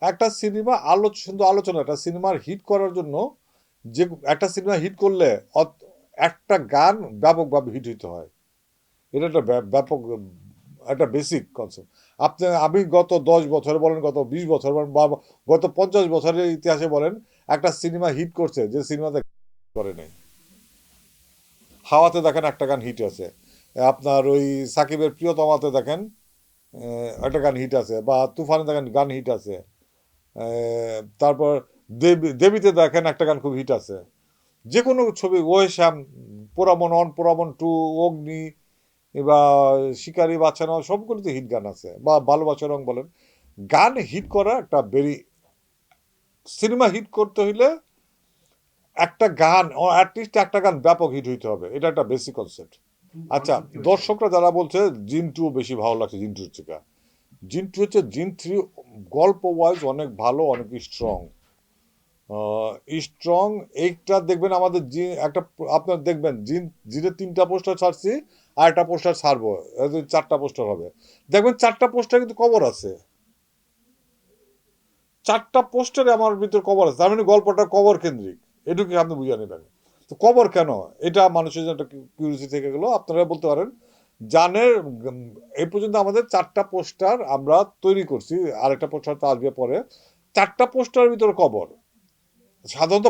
একটা সিনেমা আলোচ, শুধু আলোচনা, একটা সিনেমার হিট করার জন্য যে, একটা সিনেমা হিট করলে একটা গান ব্যাপকভাবে হিট হইতে হয়। এটা একটা ব্যাপ- ব্যাপক, একটা বেসিক কনসেপ্ট আপনি, আমি গত দশ বছরে বলেন, গত বিশ বছর বলেন, বা গত পঞ্চাশ বছরের ইতিহাসে বলেন, একটা সিনেমা হিট করছে যে সিনেমাতে করে নেই। হাওয়াতে দেখেন একটা গান হিট আছে। আপনার ওই সাকিবের প্রিয়তমাতে দেখেন একটা গান হিট আছে, বা তুফানে দেখেন গান হিট আছে। তারপর দেবী দেবীতে দেখেন একটা গান খুব হিট আছে। যে কোনো ছবি শ্যাম পোরামন অন পোরামন টু অগ্নি বা শিকারি বাচ্চানো সবগুলোতে হিট গান আছে। বা ভালোবাসা রং বলেন। গান হিট করা একটা বেরি সিনেমা হিট করতে হইলে একটা গান অ্যাটলিস্ট একটা গান ব্যাপক হিট হইতে হবে। এটা একটা বেসিক কনসেপ্ট আচ্ছা দর্শকরা যারা বলছে জিন্টু বেশি ভালো লাগছে জিন্টুর থেকে। জিন টু হচ্ছে জিন থ্রি গল্প ওয়াইজ অনেক ভালো, অনেক স্ট্রং স্ট্রং এইটা দেখবেন আমাদের জি একটা আপনার দেখবেন, জিন, জিনের তিনটা পোস্টার ছাড়ছি, আর একটা পোস্টার ছাড়বো চারটা পোস্টার হবে। দেখবেন চারটা পোস্টার কিন্তু কবর আছে। চারটা পোস্টারে আমার ভিতর কবর আছে, তার মানে গল্পটা কবর কেন্দ্রিক এটুকু আপনি বুঝে নেবেন। তো কবর কেন? এটা মানুষের জন্য একটা কিউরিয়াসিটি থেকে গেলো, আপনারা বলতে পারেন জানের এ পর্যন্ত আমাদের চারটা পোস্টার আমরা তৈরি করছি, আরেকটা পোস্টার তো আসবে পরে। চারটা পোস্টারের ভিতরে কবর। সাধারণত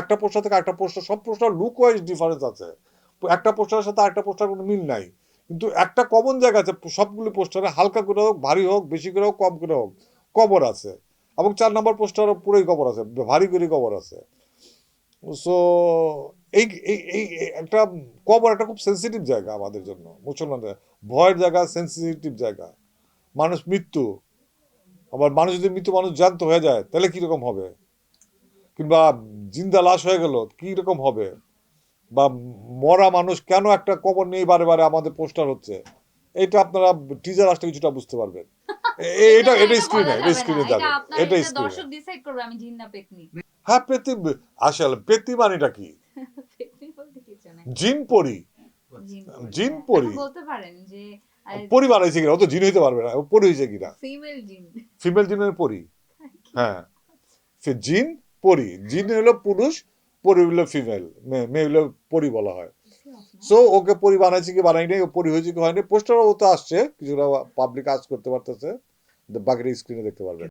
একটা পোস্টার থেকে একটা পোস্টার, সব পোস্টার লুক ওয়াইজ ডিফারেন্স আছে। একটা পোস্টারের সাথে আরেকটা পোস্টার কোনো মিল নাই। কিন্তু একটা কমন জায়গা আছে, সবগুলি পোস্টারে হালকা করে হোক, ভারী হোক, বেশি করে হোক, কম করে হোক, কবর আছে। এবং চার নম্বর পোস্টারও পুরোই কবর আছে, ভারী করে কবর আছে। সো এই এই একটা কবর একটা খুব সেন্সিটিভ জায়গা আমাদের জন্য। মুসলমানদের ভয়ের জায়গা সেন্সিটিভ জায়গা। মানুষ মৃত্যু। আবার মানুষ যদি মৃত্যু মানুষ জ্যান্ত হয়ে যায় তাহলে কীরকম হবে? কিংবা জিন্দা লাশ হয়ে গেল কি রকম হবে? বা মরা মানুষ কেন একটা কবর নেই বারে বারে আমাদের পোস্টার হচ্ছে? এটা আপনারা টিজার আসলে কিছুটা বুঝতে পারবেন। এটা এটা স্ক্রিনে এটা স্ক্রিনে যাবে। এটা স্ক্রিনে ডিসাইড করবে আমি হ্যাঁ পেতি আসলে পেতি মানিটা কি? জিন পরি। জিন জিন পরি। বলতে পারেন যে পরি বানাইছে কিনা? ও তো জিন হইতে পারবে না। ও পরি হয়েছে কিনা? ফিমেল জিন। ফিমেল জিনের পরি। হ্যাঁ। ফি- জিন পরি। জিন হলো পুরুষ পরি হলো ফিমেল। মেয়ে হলো পরি বলা হয়। সো ওকে পরি বানাইছে কি বানাই নাই? ও পরি হয়েছে কি হয়নি পোস্টারও তো আসছে। কিছুটা পাবলিক আজ করতে পারতেছে। বাকিটা স্ক্রিনে দেখতে পারবেন।